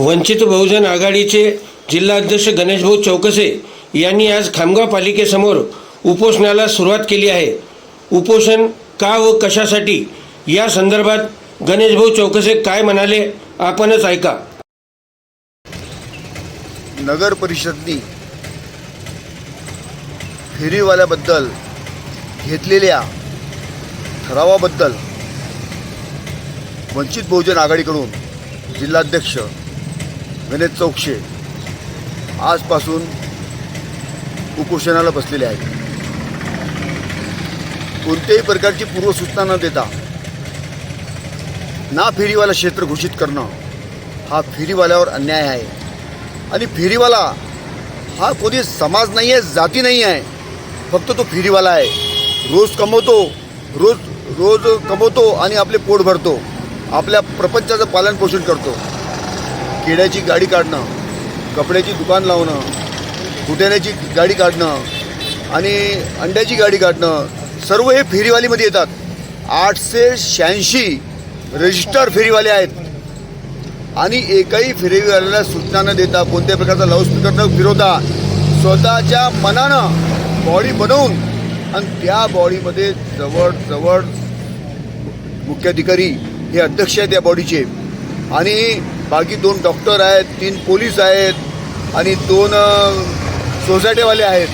वंचित बहुजन आघाडीचे जिल्हाध्यक्ष गणेशभाऊ चौकसे यांनी आज खामगाव पालिकेसमोर उपोषणाला सुरुवात केली आहे. उपोषण का व कशासाठी? या संदर्भात गणेशभाऊ चौकसे काय म्हणाले? आपणच ऐका. नगर परिषदनी फेरीवाल्याबद्दल घेतलेल्या ठरावाबद्दल वंचित बहुजन आघाडीकडून जिल्हाध्यक्ष गणेश चौकशे. आजपासून उपोषणाला बसलेले आहेत. कोणत्याही प्रकारची पूर्वसूचना न देता ना फेरीवाला क्षेत्र घोषित करणं हा फेरीवाल्यावर अन्याय आहे. आणि फेरीवाला हा कोणी समाज नाही आहे जाती नाही आहे फक्त तो फेरीवाला आहे. रोज कमवतो रोज रोज कमवतो आणि आपले पोट भरतो. आपल्या प्रपंचाचं पालनपोषण करतो. केड्याची गाडी काढणं कपड्याची दुकान लावणं फुटाण्याची गाडी काढणं आणि अंड्याची गाडी काढणं सर्व हे फेरीवालीमध्ये येतात. आठशे शहाऐंशी रजिस्टर फेरीवाले आहेत. आणि एकही फेरीवाल्याला सूचना न देता कोणत्याही प्रकारचा लाऊडस्पीकर न फिरवता स्वतःच्या मनानं बॉडी बनवून आणि त्या बॉडीमध्ये जवळजवळ मुख्याधिकारी हे अध्यक्ष आहेत या बॉडीचे आणि बाकी दोन डॉक्टर आहेत तीन पोलीस आहेत आणि दोन सोसायटीवाले आहेत.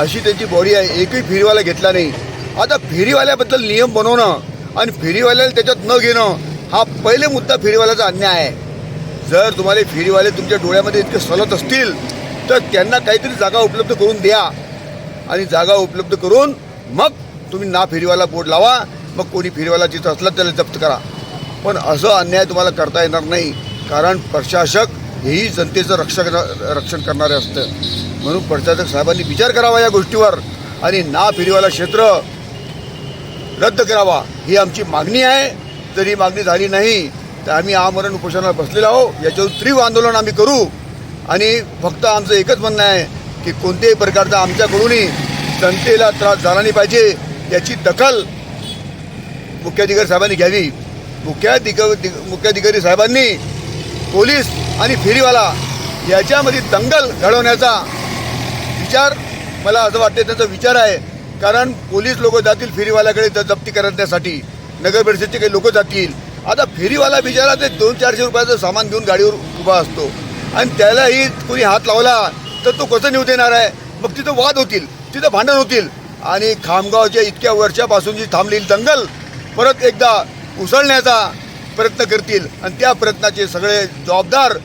अशी त्यांची बॉडी आहे. एकही फेरीवाला घेतला नाही. आता फेरीवाल्याबद्दल नियम बनवणं आणि फेरीवाल्याला त्याच्यात न घेणं हा पहिले मुद्दा फेरीवाल्याचा अन्याय आहे. जर तुम्हाला फेरीवाले तुमच्या डोळ्यामध्ये इतके सलत असतील तर त्यांना काहीतरी जागा उपलब्ध करून द्या. आणि जागा उपलब्ध करून मग तुम्ही ना फेरीवाला बोर्ड लावा मग कोणी फेरीवाला जिथं असला त्याला जप्त करा. पण असं अन्याय तुम्हाला करता येणार नाही कारण प्रशासक हेही जनतेचं रक्षक रक्षण करणारे असतं. म्हणून प्रशासक साहेबांनी विचार करावा या गोष्टीवर आणि ना फेरीवाला क्षेत्र रद्द करावा ही आमची मागणी आहे. जर ही मागणी झाली नाही तर आम्ही आमरण उपोषणाला बसलेलो आहो याच्यावर तीव्र आंदोलन आम्ही करू. आणि फक्त आमचं एकच म्हणणं आहे की कोणत्याही प्रकारचा आमच्याकडूनही जनतेला त्रास झाला नाही पाहिजे याची दखल मुख्याधिकारी साहेबांनी घ्यावी. मुख्याधिक मुख्याधिकारी साहेबांनी पोलीस आणि फेरीवाला याच्यामध्ये दंगल घडवण्याचा विचार मला असं वाटते त्यांचा विचार आहे. कारण पोलीस लोक जातील फेरीवाल्याकडे जप्ती करण्यासाठी नगर परिषदचे काही लोक जातील. आता फेरीवाला बिचारा ते दोन चारशे रुपयाचं सामान घेऊन गाडीवर उभा असतो. आणि त्यालाही कोणी हात लावला तर तो कसं नेऊ देणार आहे? मग तिथं वाद होतील तिथं भांडण होतील. आणि खामगावच्या इतक्या वर्षापासून जी थांबलेली दंगल परत एकदा उसळण्याचा प्रयत्न करतील आणि त्या प्रयत्नाचे सगळे जबाबदार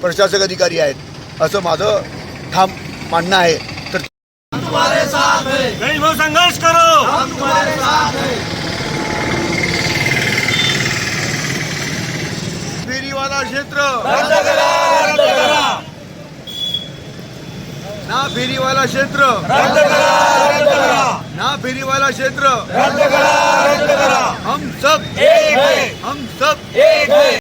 प्रशासक अधिकारी आहेत असं माझं ठाम मानणं आहे. तर संघर्ष करो. फेरीवाला क्षेत्र. ना फेरीवाला क्षेत्र. ना फेरीवाला क्षेत्र. हम सब हम सब